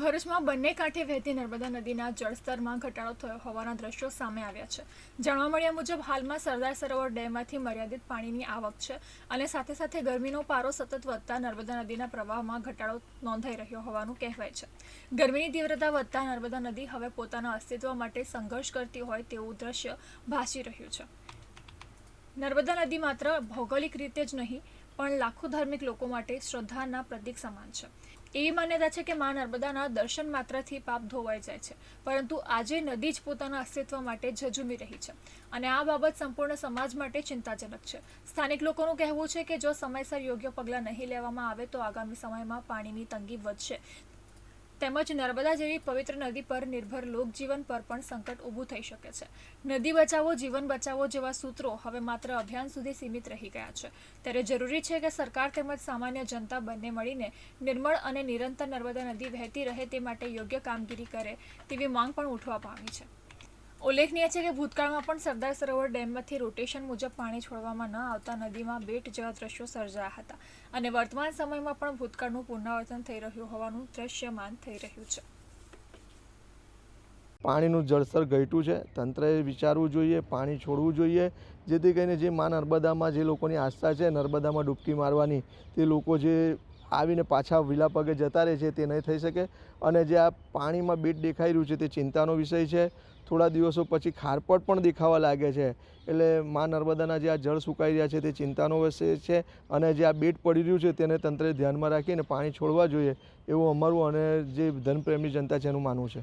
ભરૂચમાં બંને કાંઠે વહેતી નર્મદા નદીના જળસ્તરમાં ઘટાડો થયો હોવાના દ્રશ્યો સામે આવ્યા છે. જાણવા મળ્યા મુજબ, હાલમાં સરદાર સરોવર ડેમમાંથી મર્યાદિત પાણીની આવક છે અને સાથે સાથે ગરમીનો પારો સતત વધતા નર્મદા નદીના પ્રવાહમાં ઘટાડો નોંધાઈ રહ્યો હોવાનું કહેવાય છે. ગરમીની તીવ્રતા વધતા નર્મદા નદી હવે પોતાના અસ્તિત્વ માટે સંઘર્ષ કરતી હોય તેવું દ્રશ્ય ભાસી રહ્યું છે. નર્મદા નદી માત્ર ભૌગોલિક રીતે જ નહીં, પણ લાખો ધાર્મિક લોકો માટે શ્રદ્ધાના પ્રતીક સમાન છે. એવી માન્યતા છે કે મા નર્મદાના દર્શન માત્રથી પાપ ધોવાઈ જાય છે, પરંતુ આજે નદી જ પોતાના અસ્તિત્વ માટે ઝઝુમી રહી છે અને આ બાબત સંપૂર્ણ સમાજ માટે ચિંતાજનક છે. સ્થાનિક લોકોનું કહેવું છે કે જો સમયસર યોગ્ય પગલાં નહીં લેવામાં આવે તો આગામી સમયમાં પાણીની તંગી વધશે. તેમજ નર્મદા જેવી પવિત્ર નદી પર નિર્ભર લોકજીવન પર પણ સંકટ ઊભું થઈ શકે છે. નદી બચાવો, જીવન બચાવો જેવા સૂત્રો હવે માત્ર અભિયાન સુધી સીમિત રહી ગયા છે. ત્યારે જરૂરી છે કે સરકાર તેમજ સામાન્ય જનતા બંને મળીને નિર્મળ અને નિરંતર નર્મદા નદી વહેતી રહે તે માટે યોગ્ય કામગીરી કરે તેવી માંગ પણ ઉઠવા પામી છે. ઉલ્લેખનીય છે કે ભૂતકાળમાં પણ સરદાર સરોવર ડેમમાંથી રોટેશન મુજબ પાણી છોડવામાં ન આવતા નદીમાં બેટ જેવા દ્રશ્યો સર્જાયા હતા અને વર્તમાન સમયમાં પણ ભૂતકાળનું પુનરાવર્તન થઈ રહ્યું હોવાનું દ્રશ્યમાન થઈ રહ્યું છે. પાણીનું જળસ્તર ઘટ્યું છે. તંત્રએ વિચારવું જોઈએ, પાણી છોડવું જોઈએ, જેથી કરીને જે મા નર્મદામાં જે લોકોની આસ્થા છે, નર્મદામાં ડૂબકી મારવાની, તે લોકો જે આવીને પાછા વિલા પગે જતા રહે છે તે નહીં થઈ શકે. અને જે આ પાણીમાં બેટ દેખાઈ રહ્યું છે તે ચિંતાનો વિષય છે. થોડા દિવસો પછી ખારપટ પણ દેખાવા લાગે છે. એટલે મા નર્મદાના જે આ જળ સુકાઈ રહ્યા છે તે ચિંતાનો વિષય છે અને જે આ બેટ પડી રહ્યું છે તેને તંત્રે ધ્યાનમાં રાખીને પાણી છોડવા જોઈએ એવું અમારું અને જે ધનપ્રેમી જનતા છે એનું માનવું છે.